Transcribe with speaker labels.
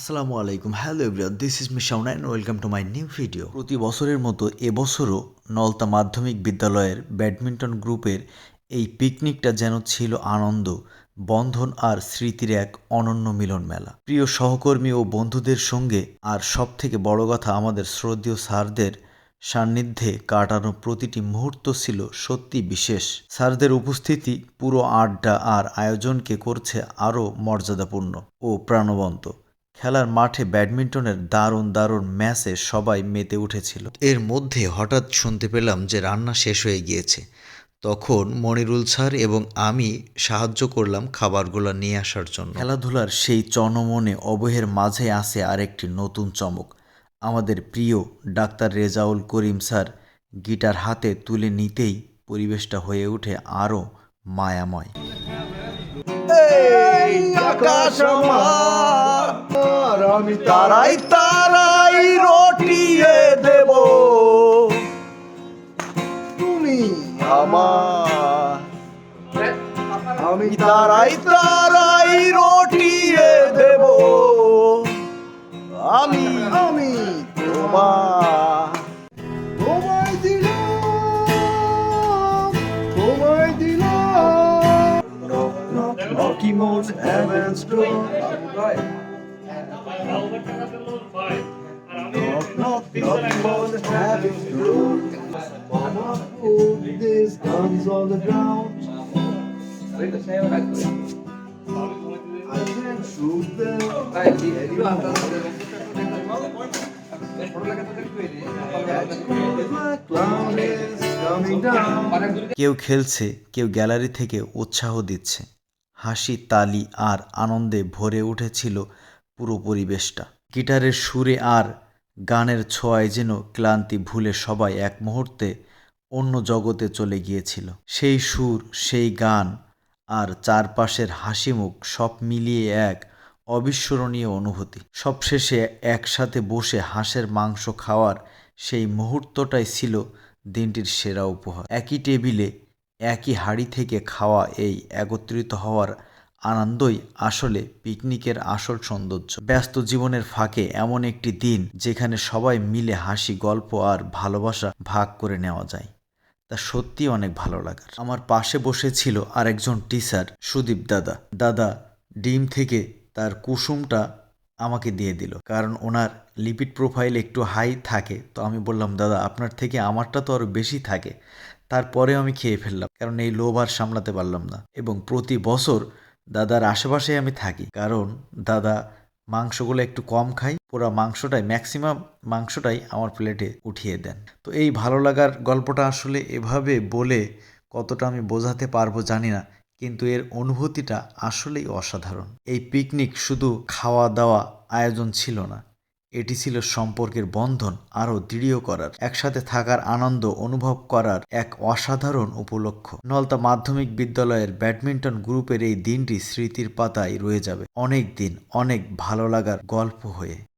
Speaker 1: আসসালামু আলাইকুম। Hello everyone this is me Shaona and welcome to my new video প্রতি বছরের মতো এবছরও নলতা মাধ্যমিক বিদ্যালয়ের ব্যাডমিন্টন গ্রুপের এই পিকনিকটা যেন ছিল আনন্দ, বন্ধন আর স্মৃতির এক অনন্য মিলন মেলা। প্রিয় সহকর্মী ও বন্ধুদের সঙ্গে আর সব থেকে বড় কথা আমাদের শ্রদ্ধেয় স্যারদের সান্নিধ্যে কাটানো প্রতিটি মুহূর্ত ছিল সত্যি বিশেষ। স্যারদের উপস্থিতি, পুরো আড্ডা আর আয়োজনকে করছে আরও মর্যাদাপূর্ণ ও প্রাণবন্ত। খেলার মাঠে ব্যাডমিন্টনের দারুণ দারুণ ম্যাচে সবাই মেতে উঠেছিল। এর মধ্যে হঠাৎ শুনতে পেলাম যে রান্না শেষ হয়ে গিয়েছে। তখন মনিরুল স্যার এবং আমি সাহায্য করলাম খাবারগুলো নিয়ে আসার জন্য। খেলাধুলার সেই চনমনে অবহের মাঝে আসে আরেকটি নতুন চমক। আমাদের প্রিয় doctor Rezaul Karim sir guitar হাতে তুলে নিতেই পরিবেশটা হয়ে ওঠে আরও মায়াময়।
Speaker 2: আমি তারাই তারাই রটিয়ে দেব। তুমি আমার। আমি তারাই তারাই রটিয়ে দেব। আমি আমি তোমার। তোমায় দিলাম, তোমায় knock knocky on heaven's door
Speaker 1: কেউ খেলছে কেউ গ্যালারি থেকে উৎসাহ দিচ্ছে। হাসি তালি আর আনন্দে ভরে উঠেছিল পুরো পরিবেশটা। গিটারের সুরে আর গানের ছোঁয়ায় যেন ক্লান্তি ভুলে সবাই এক মুহূর্তে অন্য জগতে চলে গিয়েছিল। সেই সুর, সেই গান আর চারপাশের হাসি মুখ সব মিলিয়ে এক অবিস্মরণীয় অনুভূতি। সবশেষে একসাথে বসে হাঁসের মাংস খাওয়ার সেই মুহূর্তটাই ছিল দিনটির সেরা উপহার। একই টেবিলে একই হাড়ি থেকে খাওয়া এই একত্রিত হওয়ার আনন্দই আসলে পিকনিকের আসল সৌন্দর্য। ব্যস্ত জীবনের ফাঁকে এমন একটি দিন যেখানে সবাই মিলে হাসি, গল্প আর ভালোবাসা ভাগ করে নেওয়া যায়। তা সত্যি অনেক ভালো লাগার। আমার পাশে বসেছিল আরেকজন টিচার সুদীপ দাদা। দাদা ডিম থেকে তার কুসুমটা আমাকে দিয়ে দিল। কারণ ওনার লিপিড প্রোফাইল একটু হাই থাকে। তো আমি বললাম, দাদা, আপনার থেকে আমারটা তো আরও বেশি থাকে। তারপরে আমি খেয়ে ফেললাম। কারণ এই লোভ আর সামলাতে পারলাম না। এবং প্রতি বছর দাদার আশেপাশে আমি থাকি। কারণ দাদা মাংসগুলো একটু কম খাই পুরো মাংসটাই ম্যাক্সিমাম মাংসটাই আমার প্লেটে উঠিয়ে দেন। তো এই ভালো লাগার গল্পটা আসলে এভাবে বলে কতটা আমি বোঝাতে পারব জানি না, কিন্তু এর অনুভূতিটা আসলেই অসাধারণ। এই পিকনিক শুধু খাওয়া দাওয়া আয়োজন ছিল না এটি ছিল সম্পর্কের বন্ধন আরও দৃঢ় করার, একসাথে থাকার আনন্দ অনুভব করার এক অসাধারণ উপলক্ষ। নলতা মাধ্যমিক বিদ্যালয়ের ব্যাডমিন্টন গ্রুপের এই দিনটি স্মৃতির পাতায় রয়ে যাবে। অনেক দিন, অনেক ভালো লাগার গল্প হয়ে।